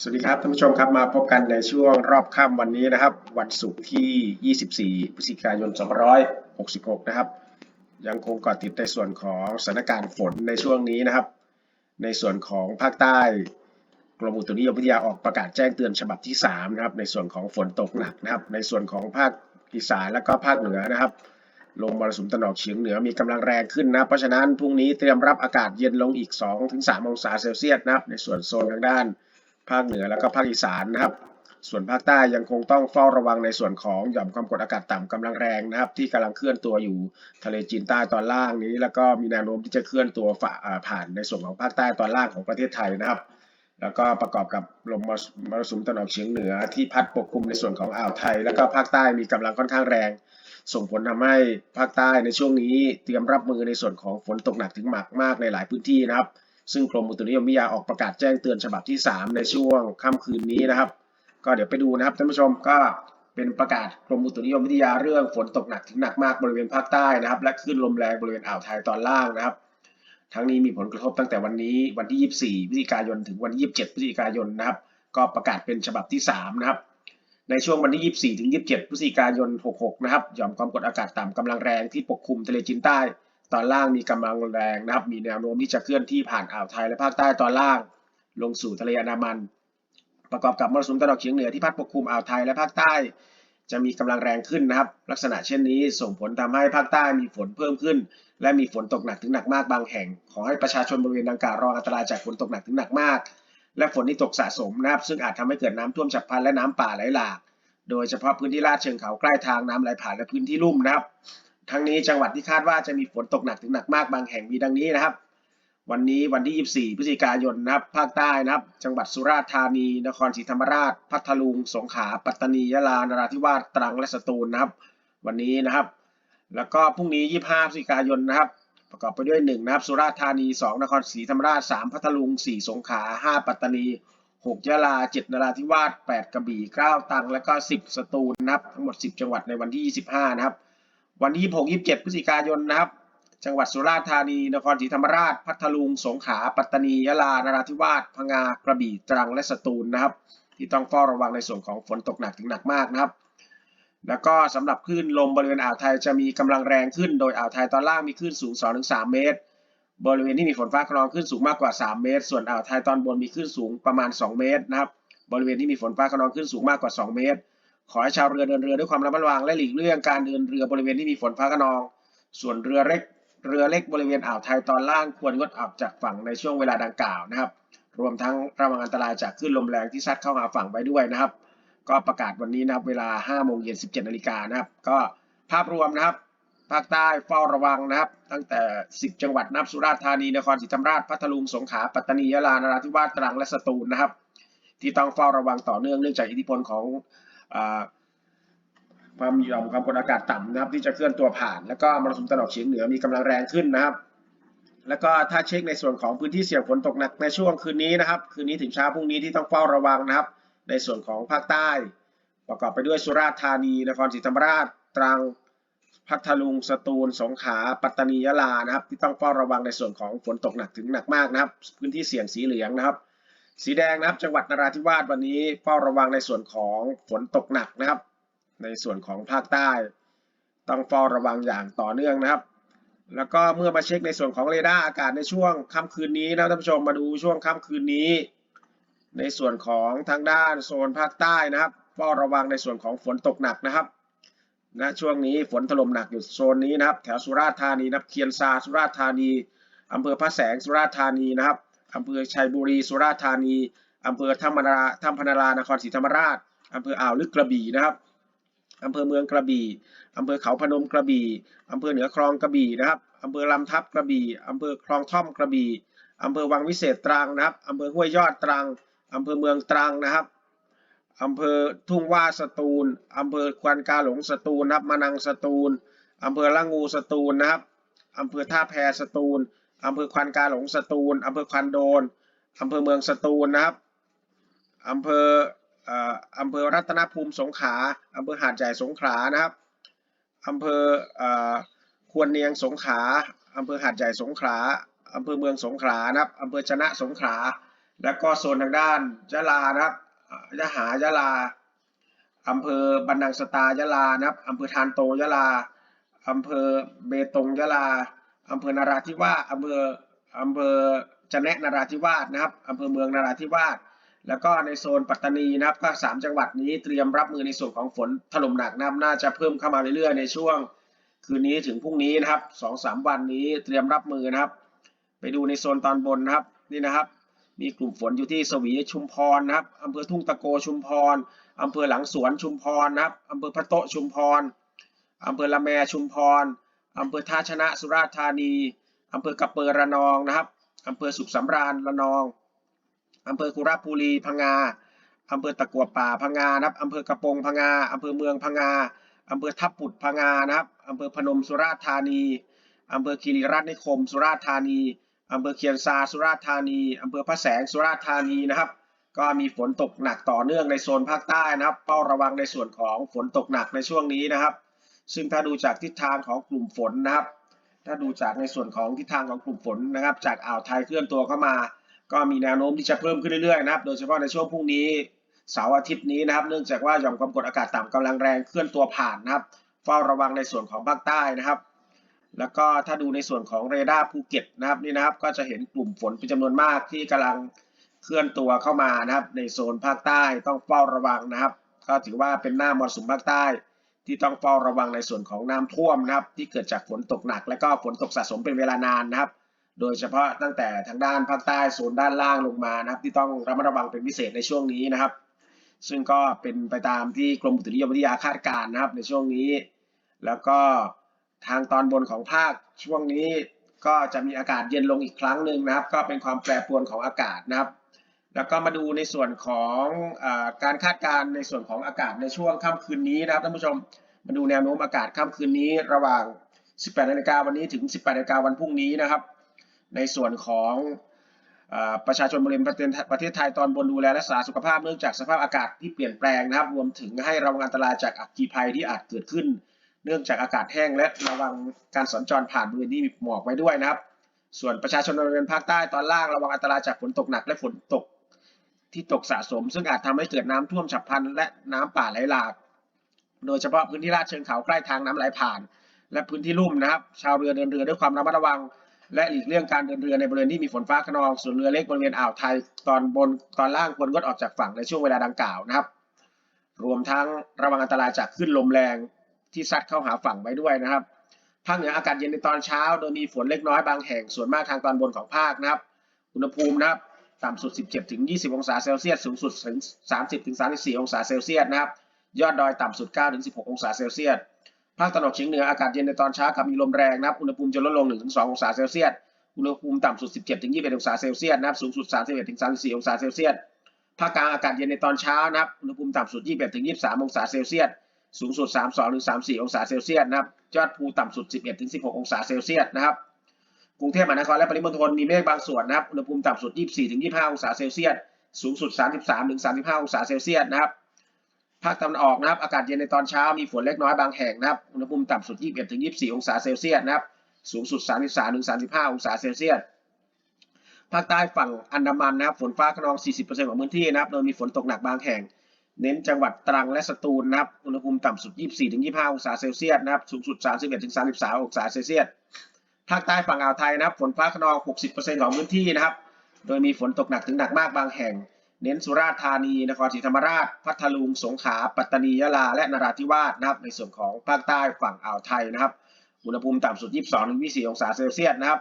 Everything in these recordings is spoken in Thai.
สวัสดีครับท่านผู้ชมครับมาพบกันในช่วงรอบค่ำวันนี้นะครับ วันศุกร์ที่ 24 พฤศจิกายน 2566 นะครับ ยังคงเกาะติดในส่วนของสถานการณ์ฝนในช่วงนี้นะครับ ในส่วนของภาคใต้กรมอุตุนิยมวิทยาออกประกาศแจ้งเตือนฉบับที่ 3 นะครับ ในส่วนของฝนตกหนักนะครับ ในส่วนของภาคอีสานและก็ภาคเหนือนะครับลมมรสุมตะนอกเฉียงเหนือมีกำลังแรงขึ้นนะเพราะฉะนั้นพรุ่งนี้เตรียมรับอากาศเย็นลงอีก 2-3 องศาเซลเซียสนะครับในส่วนโซนทางด้าน ภาคเหนือแล้วก็ภาคอีสานนะครับ ส่วนภาคใต้ยังคงต้องเฝ้าระวังในส่วนของหย่อมความกดอากาศต่ำกำลังแรงนะครับ ที่กำลังเคลื่อนตัวอยู่ทะเลจีนใต้ตอนล่างนี้ แล้วก็มีแนวโน้มที่จะเคลื่อนตัวฝ่าผ่านในส่วนของภาคใต้ตอนล่างของประเทศไทยนะครับแล้วก็ประกอบกับลมมรสุมตะวันออกเฉียงเหนือที่พัดปกคลุมในส่วนของอ่าวไทย แล้วก็ภาคใต้มีกำลังค่อนข้างแรง ส่งผลทำให้ภาคใต้ในช่วงนี้เตรียมรับมือในส่วนของฝนตกหนักถึงหนักมากในหลายพื้นที่นะครับ ซึ่งกรมอุตุนิยมวิทยาออกประกาศแจ้งเตือนฉบับที่ 3 ในช่วงค่ำคืนนี้นะครับ ก็เดี๋ยวไปดูนะครับท่านผู้ชมก็เป็นประกาศกรมอุตุนิยมวิทยาเรื่องฝนตกหนักถึงหนักมากบริเวณภาคใต้นะครับ และคลื่นลมแรงบริเวณอ่าวไทยตอนล่างนะครับ ทั้งนี้มีผลกระทบตั้งแต่วันนี้วันที่ 24 พฤศจิกายนถึงวันที่27 พฤศจิกายนนะครับ ก็ประกาศเป็นฉบับที่ 3 นะครับ ในช่วงวันที่ 24 ถึง 27 พฤศจิกายน 66 นะครับหย่อมความกดอากาศต่ำกำลังแรงที่ปกคลุมทะเลจีนใต้ ตอนล่างมีกำลังแรงนะครับ มีแนวโน้มที่จะเคลื่อนที่ผ่านอ่าวไทยและภาคใต้ตอนล่าง ลงสู่ทะเลอันดามัน ประกอบกับมรสุมตะวันออกเฉียงเหนือที่พัดปกคลุมอ่าวไทยและภาคใต้ จะมีกำลังแรงขึ้นนะครับ ลักษณะเช่นนี้ส่งผลทำให้ภาคใต้มีฝนเพิ่มขึ้น และมีฝนตกหนักถึงหนักมากบางแห่ง ขอให้ประชาชนบริเวณดังกล่าวระวังอันตรายจากฝนตกหนักถึงหนักมาก และฝนที่ตกสะสมนะครับ ซึ่งอาจทำให้เกิดน้ำท่วมฉับพลันและน้ำป่าไหลหลาก โดยเฉพาะพื้นที่ลาดเชิงเขาใกล้ทางน้ำไหลผ่านและพื้นที่ลุ่มนะครับ ทั้งนี้จังหวัดที่คาดว่าจะมีฝนตกหนักถึงหนักมากบางแห่งมีดังนี้นะครับ วันนี้วันที่ 24 พฤศจิกายนนะครับ ภาคใต้นะครับ จังหวัดสุราษฎร์ธานี นครศรีธรรมราช พัทลุง สงขลา ปัตตานี ยะลา นราธิวาส ตรัง และสตูลนะครับ วันนี้นะครับ แล้วก็พรุ่งนี้ 25 พฤศจิกายนนะครับ ประกอบไปด้วย 1 นะครับ สุราษฎร์ธานี 2 นครศรีธรรมราช 3 พัทลุง 4 สงขลา 5 ปัตตานี 6 ยะลา 7 นราธิวาส 8 กระบี่ 9 ตรัง และก็ 10 สตูลนะครับ ทั้งหมด 10 จังหวัดในวันที่ 25 นะครับ วันที่ 26 27 พฤศจิกายนนะครับ จังหวัดสุราษฎร์ธานี นครศรีธรรมราช พัทลุง สงขลา ปัตตานี ยะลา นราธิวาส พังงา กระบี่ ตรัง และสตูลนะครับ ที่ต้องเฝ้าระวังในส่วนของฝนตกหนักถึงหนักมากนะครับ แล้วก็สำหรับคลื่นลมบริเวณอ่าวไทยจะมีกำลังแรงขึ้น โดยอ่าวไทยตอนล่างมีคลื่นสูง 2-3 เมตร บริเวณที่มีฝนฟ้าขนองคลื่นสูงมากกว่า 3 เมตร ส่วนอ่าวไทยตอนบนมีคลื่นสูงประมาณ 2 เมตรนะครับ บริเวณที่มีฝนฟ้าขนองคลื่นสูงมากกว่า 2 เมตร ขอให้ชาวเรือเดินเรือด้วยความระมัดระวังและหลีกเลี่ยงการเดินเรือบริเวณที่มีฝนฟ้าขนอง ส่วนเรือเล็กเรือเล็กบริเวณอ่าวไทยตอนล่างควรงดออกจากฝั่งในช่วงเวลาดังกล่าวนะครับ รวมทั้งระวังอันตรายจากคลื่นลมแรงที่ซัดเข้าหาฝั่งไว้ด้วยนะครับ ก็ประกาศวันนี้นะครับเวลา5โมงเย็น17นาฬิกานะครับ ก็ภาพรวมนะครับภาคใต้เฝ้าระวังนะครับ ตั้งแต่ 10 จังหวัดนับสุราษฎร์ธานีนครศรีธรรมราชพัทลุงสงขลาปัตตานียะลานราธิวาสตรังและสตูลนะครับ ที่ต้องเฝ้าระวังต่อเนื่องเนื่องจากอิทธิพลของ ความหย่อมความกดอากาศต่ำนะครับ ที่จะเคลื่อนตัวผ่าน แล้วก็มรสุมตะวันออกเฉียงเหนือมีกำลังแรงขึ้นนะครับ แล้วก็ถ้าเช็คในส่วนของพื้นที่เสี่ยงฝนตกหนักในช่วงคืนนี้นะครับ คืนนี้ถึงเช้าพรุ่งนี้ที่ต้องเฝ้าระวังนะครับ ในส่วนของภาคใต้ ประกอบไปด้วยสุราษฎร์ธานีนครศรีธรรมราชตรังพัทลุงสตูลสงขลาปัตตานียะลานะครับ ที่ต้องเฝ้าระวังในส่วนของฝนตกหนักถึงหนักมากนะครับ พื้นที่เสี่ยงสีเหลืองนะครับ สีแดงนะครับจังหวัดนราธิวาสวันนี้เฝ้าระวังในส่วนของฝนตกหนักนะครับ ในส่วนของภาคใต้ ต้องเฝ้าระวังอย่างต่อเนื่องนะครับ แล้วก็เมื่อมาเช็คในส่วนของเรดาร์อากาศในช่วงค่ำคืนนี้นะท่านผู้ชมมาดูช่วงค่ำคืนนี้ ในส่วนของทางด้านโซนภาคใต้นะครับเฝ้าระวังในส่วนของฝนตกหนักนะครับนะช่วงนี้ฝนถล่มหนักอยู่โซนนี้นะครับ แถวสุราษฎร์ธานีนับเคียนซาสุราษฎร์ธานีอำเภอพระแสงสุราษฎร์ธานีนะครับ อำเภอชัยบุรี สุราษฎร์ธานีอำเภอถ้ำมนาราถ้ำพนารานครศรีธรรมราชอำเภออ่าวลึกกระบี่นะครับอำเภอเมืองกระบี่อำเภอเขาพนมกระบี่อำเภอเหนือคลองกระบี่นะครับอำเภอลำทับกระบี่อำเภอคลองท่อมกระบี่อำเภอวังวิเศษตรังนะครับอำเภอห้วยยอดตรังอำเภอเมืองตรังนะครับอำเภอทุ่งว่าสตูลอำเภอควนกาหลงสตูลนะครับมะนังสตูลอำเภอละงูสตูลนะครับอำเภอท่าแพสตูล อำเภอควนกาหลงสตูลอำเภอควันโดนอำเภอเมืองสตูลนะครับอำเภออ่ออำเภอรัตนภูมิสงขลาอำเภอหาดใหญ่สงขลานะครับอำเภออ่อควรเนียงสงขลาอำเภอหาดใหญ่สงขลาอำเภอเมืองสงขลานะครับอำเภอชนะสงขลาแล้วก็โซนทางด้านยะลานะครับยะหายะลาอำเภอบันนังสตายะลานะครับอำเภอทานโตยะลาอำเภอเบตงยะลา อำเภอนาราธิวาสอำเภออำเภอจะแนะนาราธิวาสนะครับอำเภอเมืองนาราธิวาสแล้วก็ในโซนปัตตานีนะครับก็สามจังหวัดนี้เตรียมรับมือในส่วนของฝนถล่มหนักนะครับน่าจะเพิ่มเข้ามาเรื่อยๆในช่วงคืนนี้ถึงพรุ่งนี้นะครับสองสามวันนี้เตรียมรับมือนะครับ ไปดูในโซนตอนบนนะครับนี่นะครับ มีกลุ่มฝนอยู่ที่สวีชุมพรนะครับอำเภอทุ่งตะโกชุมพรอำเภอหลังสวนชุมพรนะครับอำเภอพระโตชุมพรอำเภอละแมชุมพร อำเภอท่าชนะสุราษฎร์ธานีอำเภอกระเปอร์ระนองนะครับอำเภอสุขสำราญระนองอำเภอคุระบุรีพังงาอำเภอตะกัวป่าพังงานะครับอำเภอกระโปงพังงาอำเภอเมืองพังงาอำเภอทับปุดพังงานะครับอำเภอพนมสุราษฎร์ธานีอำเภอคีรีรัตนิคม สุราษฎร์ธานีอำเภอเคียนซาสุราษฎร์ธานีอำเภอพระแสงสุราษฎร์ธานีนะครับ ก็มีฝนตกหนักต่อเนื่องในโซนภาคใต้นะครับเฝ้าระวังในส่วนของฝนตกหนักในช่วงนี้นะครับ ซึ่งถ้าดูจากทิศทางของกลุ่มฝนนะครับ ถ้าดูจากในส่วนของทิศทางของกลุ่มฝนนะครับ จากอ่าวไทยเคลื่อนตัวเข้ามา ก็มีแนวโน้มที่จะเพิ่มขึ้นเรื่อยๆนะครับ โดยเฉพาะในช่วงพรุ่งนี้เสาร์อาทิตย์นี้นะครับ เนื่องจากว่าหย่อมความกดอากาศต่ำกำลังแรงเคลื่อนตัวผ่านนะครับ เฝ้าระวังในส่วนของภาคใต้นะครับ แล้วก็ถ้าดูในส่วนของเรดาร์ภูเก็ตนะครับนี่นะครับ ก็จะเห็นกลุ่มฝนเป็นจำนวนมากที่กำลังเคลื่อนตัวเข้ามานะครับ ในโซนภาคใต้ต้องเฝ้าระวังนะครับ ก็ถือว่าเป็นหน้ามรสุมภาคใต้ ที่ต้องเฝ้าระวังในส่วนของน้ำท่วมนะครับ ที่เกิดจากฝนตกหนัก และก็ฝนตกสะสมเป็นเวลานานนะครับ โดยเฉพาะตั้งแต่ทางด้านภาคใต้โซนด้านล่างลงมานะครับ ที่ต้องระมัดระวังเป็นพิเศษในช่วงนี้นะครับ ซึ่งก็เป็นไปตามที่กรมอุตุนิยมวิทยาคาดการณ์นะครับ ในช่วงนี้ แล้วก็ทางตอนบนของภาคช่วงนี้ก็จะมีอากาศเย็นลงอีกครั้งหนึ่งนะครับ ก็เป็นความแปรปรวนของอากาศนะครับ แล้วก็มาดูในส่วนของอการคาดการณ์ในส่วนของอากาศในช่วงค่ำคืนนี้นะครับท่านผู้ชมมาดูแนวโน้มอากาศค่ำคืนนี้ระหว่าง 18นาฬิกาวันนี้ถึง 18นาฬิกาวันพรุ่งนี้นะครับ ในส่วนของอประชาชนบริเวณประเทศประเทศไทยตอนบนดูแลรักษาสุขภาพเนื่องจากสภาพอากาศที่เปลี่ยนแปลงนะครับ รวมถึงให้ระวังอันตรายจากอัคคีภัยที่อาจเกิดขึ้น เนื่องจากอากาศแห้งและระวังการสัญจรผ่านบริเวณที่มีหมอกไว้ด้วยนะครับ ส่วนประชาชนบริเวณภาคใต้ตอนล่างระวังอันตรายจากฝนตกหนักและฝนตก ที่ตกสะสม ซึ่งอาจทำให้เกิดน้ำท่วมฉับพลันและน้ำป่าไหลหลาก โดยเฉพาะพื้นที่ลาดเชิงเขาใกล้ทางน้ำไหลผ่าน และพื้นที่ลุ่มนะครับ ชาวเรือเดินเรือด้วยความระมัดระวัง และหลีกเลี่ยงการเดินเรือในบริเวณที่มีฝนฟ้าขนอง ส่วนเรือเล็กบริเวณอ่าวไทยตอนบนตอนล่างควรงดออกจากฝั่งในช่วงเวลาดังกล่าวนะครับ รวมทั้งระวังอันตรายจากคลื่นลมแรงที่ซัดเข้าหาฝั่งไว้ด้วยนะครับภาคเหนืออากาศเย็นในตอนเช้า โดยมีฝนเล็กน้อยบางแห่งส่วนมากทางตอนบนของภาคนะครับ อุณหภูมินะครับ ต่ำสุด 17ถึง20 องศาเซลเซียส สูงสุดถึง 30ถึง34 องศาเซลเซียสนะครับ ยอดดอยต่ำสุด9ถึง16 องศาเซลเซียส ภาคตะวันออกเฉียงเหนืออากาศเย็นในตอนเช้ากับมีลมแรงนะครับ อุณหภูมิจะลดลง1ถึง2องศาเซลเซียส อุณหภูมิต่ำสุด 17ถึง21 องศาเซลเซียสนะครับ สูงสุด 31ถึง34 องศาเซลเซียส ภาคกลางอากาศเย็นในตอนเช้านะครับ อุณหภูมิต่ำสุด 21ถึง23 องศาเซลเซียส สูงสุด 32ถึง34 องศาเซลเซียสนะครับ ยอดภูต่ำสุด 11ถึง16 องศาเซลเซียสนะครับ กรุงเทพมหานครและปริมณฑลมีเมฆบางส่วนนะครับอุณหภูมิต่ำสุด 24-25 องศาเซลเซียสสูงสุด 33-35 องศาเซลเซียสนะครับภาคตะวันออกนะครับอากาศเย็นในตอนเช้ามีฝนเล็กน้อยบางแห่งนะครับอุณหภูมิต่ำสุด 21-24 องศาเซลเซียสนะครับสูงสุด 33-35 องศาเซลเซียสภาคใต้ฝั่งอันดามันนะครับฝนฟ้าขนอง 40%ของพื้นที่นะครับโดยมีฝนตกหนักบางแห่ง เน้นจังหวัดตรังและสตูลนะครับอุณหภูมิต่ำสุด 24-25 องศาเซลเซียสนะครับสูงสุด 31-33 องศาเซลเซียส ภาคใต้ฝั่งอ่าวไทยนะครับฝนฟ้าขนอง 60%ของพื้นที่นะครับ โดยมีฝนตกหนักถึงหนักมากบางแห่ง เน้นสุราษฎร์ธานี นครศรีธรรมราช พัทลุง สงขลา ปัตตานี ยะลา และนราธิวาสนะครับ ในส่วนของภาคใต้ฝั่งอ่าวไทยนะครับ อุณหภูมิต่ำสุด 22-24 องศาเซลเซียสนะครับ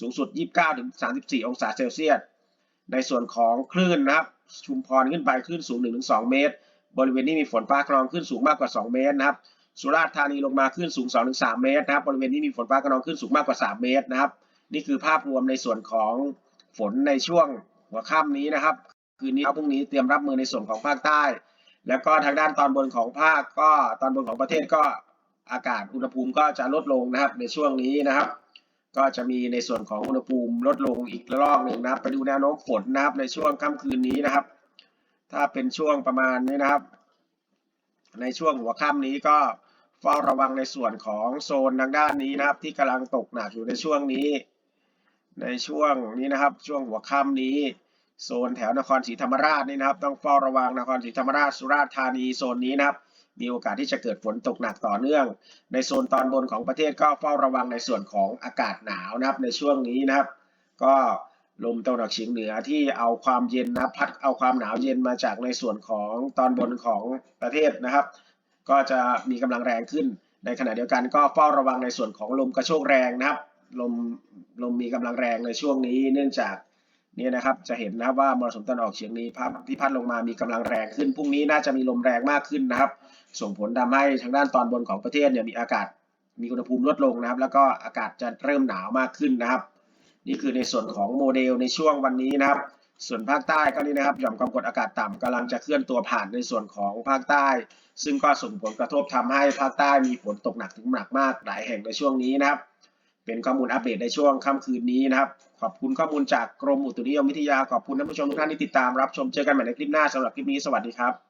สูงสุด 29-34 องศาเซลเซียส ในส่วนของคลื่นนะครับ ชุมพรขึ้นไปคลื่นสูง 1-2 เมตร บริเวณที่มีฝนฟ้าขนองคลื่นสูงมากกว่า 2 เมตรนะครับ สุราษฎร์ธานีลงมาคลื่นสูง 2-3 เมตรนะครับบริเวณที่มีฝนฟ้าขนองคลื่นสูงมากกว่า 3 เมตรนะครับ นี่คือภาพรวมในส่วนของฝนในช่วงหัวค่ำนี้นะครับ คืนนี้พรุ่งนี้เตรียมรับมือในส่วนของภาคใต้ แล้วก็ทางด้านตอนบนของภาคก็ตอนบนของประเทศก็อากาศอุณหภูมิก็จะลดลงนะครับในช่วงนี้นะครับ ก็จะมีในส่วนของอุณหภูมิลดลงอีกระลอกหนึ่งนะครับ ไปดูแนวโน้มฝนนะครับในช่วงค่ำคืนนี้นะครับ ถ้าเป็นช่วงประมาณนี้นะครับ ในช่วงหัวค่ำนี้ก็เฝ้าระวังในส่วนของโซนทางด้านนี้นะครับ ที่กำลังตกหนักอยู่ในช่วงนี้ ในช่วงนี้นะครับ ช่วงหัวค่ำนี้ โซนแถวนครศรีธรรมราชนี่นะครับ ต้องเฝ้าระวังนครศรีธรรมราชสุราษฎร์ธานีโซนนี้นะครับ มีโอกาสที่จะเกิดฝนตกหนักต่อเนื่อง ในโซนตอนบนของประเทศก็เฝ้าระวังในส่วนของอากาศหนาวนะครับ ในช่วงนี้นะครับ ก็ ลมตะวันออกเฉียงเหนือที่เอาความเย็นนับพัดเอาความหนาวเย็นมาจากในส่วนของตอนบนของประเทศนะครับ ก็จะมีกำลังแรงขึ้น ในขณะเดียวกันก็เฝ้าระวังในส่วนของลมกระโชกแรงนะครับ ลมลมมีกำลังแรงในช่วงนี้ เนื่องจากนี่นะครับจะเห็นนะครับว่ามรสุมตะวันออกเฉียงนี้พัดที่พัดลงมามีกำลังแรงขึ้นพรุ่งนี้น่าจะมีลมแรงมากขึ้นนะครับ ส่งผลทำให้ทางด้านตอนบนของประเทศเนี่ยมีอากาศมีอุณหภูมิลดลงนะครับ แล้วก็อากาศจะเริ่มหนาวมากขึ้นนะครับ นี่คือในส่วนของโมเดลในช่วงวันนี้นะครับ ส่วนภาคใต้ก็นี่นะครับหย่อมความกดอากาศต่ำกำลังจะเคลื่อนตัวผ่านในส่วนของภาคใต้ ซึ่งก็ส่งผลกระทบทำให้ภาคใต้มีฝนตกหนักถึงหนักมากหลายแห่งในช่วงนี้นะครับ เป็นข้อมูลอัปเดตในช่วงค่ำคืนนี้นะครับ ขอบคุณข้อมูลจากกรมอุตุนิยมวิทยาขอบคุณท่านผู้ชมทุกท่านที่ติดตามรับชมเจอกันใหม่ในคลิปหน้าสำหรับคลิปนี้สวัสดีครับ